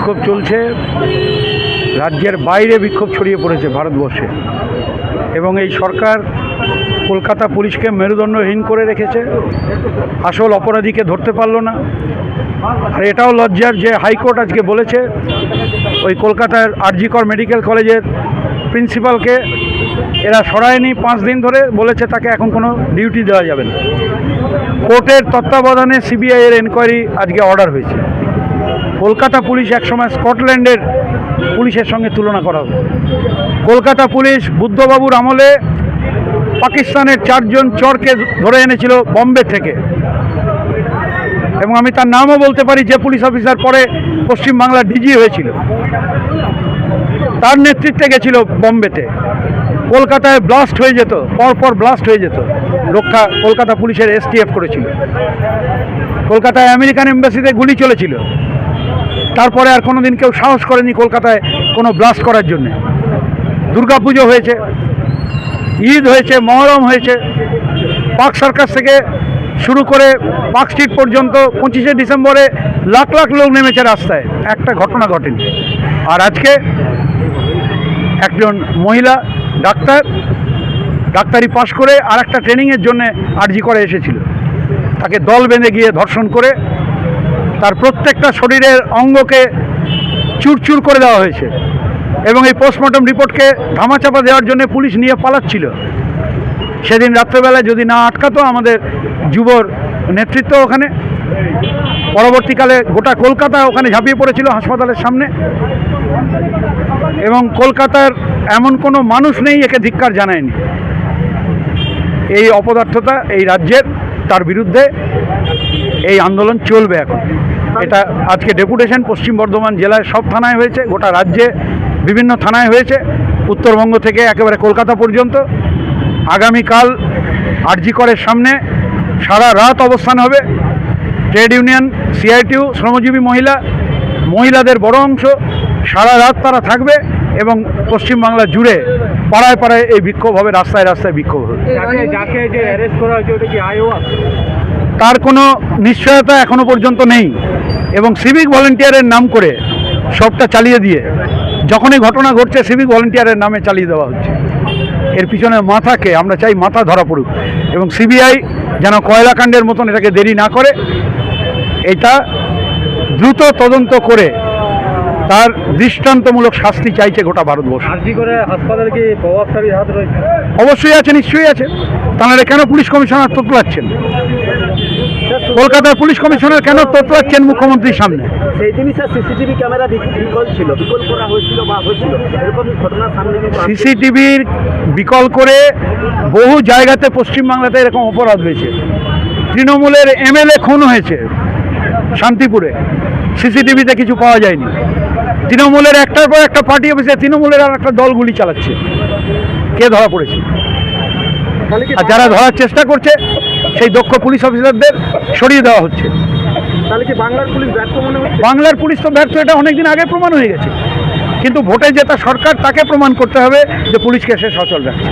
বিক্ষোভ চলছে। রাজ্যের বাইরে বিক্ষোভ ছড়িয়ে পড়েছে ভারতবর্ষে। এবং এই সরকার কলকাতা পুলিশকে মেরুদণ্ডহীন করে রেখেছে। আসল অপরাধীকে ধরতে পারল না। আর এটাও লজ্জার যে হাইকোর্ট আজকে বলেছে, ওই কলকাতার আরজিকর মেডিকেল কলেজের প্রিন্সিপালকে এরা সরায়নি পাঁচ দিন ধরে, বলেছে তাকে এখন কোনো ডিউটি দেওয়া যাবে না। কোর্টের তত্ত্বাবধানে সিবিআইয়ের এনকোয়ারি আজকে অর্ডার হয়েছে। কলকাতা পুলিশ একসময় স্কটল্যান্ডের পুলিশের সঙ্গে তুলনা করা হবে কলকাতা পুলিশ বুদ্ধবাবুর আমলে পাকিস্তানের চারজন চরকে ধরে এনেছিল বম্বে থেকে। এবং আমি তার নামও বলতে পারি, যে পুলিশ অফিসার পরে পশ্চিমবাংলার ডিজি হয়েছিল। তার নেতৃত্বে গেছিল বম্বেতে। কলকাতায় ব্লাস্ট হয়ে যেত, পরপর ব্লাস্ট হয়ে যেত। রক্ষা কলকাতা পুলিশের এসটিএফ করেছিল। কলকাতায় আমেরিকান এম্বাসিতে গুলি চলেছিল। তারপরে আর কোনোদিন কেউ সাহস করেনি কলকাতায় কোনো ব্লাস্ট করার জন্য। দুর্গাপুজো হয়েছে, ঈদ হয়েছে, মহরম হয়েছে। পার্ক সার্কাস থেকে শুরু করে পার্ক স্ট্রিট পর্যন্ত পঁচিশে ডিসেম্বরে লাখ লাখ লোক নেমেছে রাস্তায়। একটা ঘটনা ঘটেনি। আর আজকে একজন মহিলা, ডাক্তার, ডাক্তারি পাশ করে আর একটা ট্রেনিংয়ের জন্য আর্জি করে এসেছিল। তাকে দল বেঁধে গিয়ে ধর্ষণ করে তার প্রত্যেকটা শরীরের অঙ্গকে চুরচুর করে দেওয়া হয়েছে এবং এই পোস্টমর্টম রিপোর্টকে ধামাচাপা দেওয়ার জন্য পুলিশ নিয়ে পালাচ্ছিল। সেদিন রাত্রেবেলায় যদি না আটকাতো আমাদের যুবর নেতৃত্ব ওখানে, পরবর্তীকালে গোটা কলকাতা ওখানে ঝাঁপিয়ে পড়েছিল হাসপাতালের সামনে এবং কলকাতার এমন কোনো মানুষ নেই একে ধিক্কার জানায়নি। এই অপদার্থতা এই রাজ্যের তার বিরুদ্ধে এই আন্দোলন চলবে এখন। এটা আজকে ডেপুটেশন পশ্চিম বর্ধমান জেলায় সব থানায় হয়েছে, গোটা রাজ্যে বিভিন্ন থানায় হয়েছে, উত্তরবঙ্গ থেকে একেবারে কলকাতা পর্যন্ত। আগামীকাল আরজি করের সামনে সারা রাত অবস্থান হবে। ট্রেড ইউনিয়ন সিআইটিউ শ্রমজীবী মহিলা, মহিলাদের বড় অংশ, সারা রাত তারা থাকবে এবং পশ্চিমবাংলা জুড়ে পাড়ায় পাড়ায় এই বিক্ষোভ হবে রাস্তায় রাস্তায় বিক্ষোভ হবে তার কোনো নিশ্চয়তা এখনও পর্যন্ত নেই এবং সিভিক ভলেন্টিয়ারের নাম করে সবটা চালিয়ে দিয়ে যখনই ঘটনা ঘটছে সিভিক ভলেন্টিয়ারের নামে চালিয়ে দেওয়া হচ্ছে। এর পিছনে মাথাকে আমরা চাই মাথা ধরা পড়ুক এবং সিবিআই যেন কয়লাকাণ্ডের মতন এটাকে দেরি না করে এটা দ্রুত তদন্ত করে তার দৃষ্টান্তমূলক শাস্তি চাইছে গোটা ভারতবর্ষ। আরজি করে হাসপাতালে কি প্রভাবশালী হাত রয়েছে? অবশ্যই আছে নিশ্চয়ই আছে। তাহলে কেন পুলিশ কমিশনার তোতলাচ্ছেন? কলকাতার পুলিশ কমিশনার কেন তোতলাচ্ছেন মুখ্যমন্ত্রীর সামনে? সেই দিনই স্যার সিসিটিভি ক্যামেরা বিকল ছিল। বিকল করা হয়েছিল বা হয়েছিল। এরকম ঘটনার সামনে সিসিটিভির বিকল করে বহু জায়গাতে পশ্চিমবাংলাতে এরকম অপরাধ হয়েছে। তৃণমূলের এমএলএ খুন হয়েছে শান্তিপুরে। সিসিটিভিতে কিছু পাওয়া যায়নি। তৃণমূলের একটার পর একটা পার্টি অফিসে তৃণমূলের আর একটা দল গুলি চালাচ্ছে। কে ধরা পড়েছে? তাহলে কি আর যারা ধরার চেষ্টা করছে সেই দক্ষ পুলিশ অফিসারদের সরিয়ে দেওয়া হচ্ছে। তাহলে কি বাংলার পুলিশ ব্যর্থ মনে হচ্ছে? বাংলার পুলিশ তো ব্যর্থ এটা অনেকদিন আগে প্রমাণ হয়ে গেছে। কিন্তু ভোটে জেতা সরকার তাকে প্রমাণ করতে হবে যে পুলিশকে সে সচল রাখছে।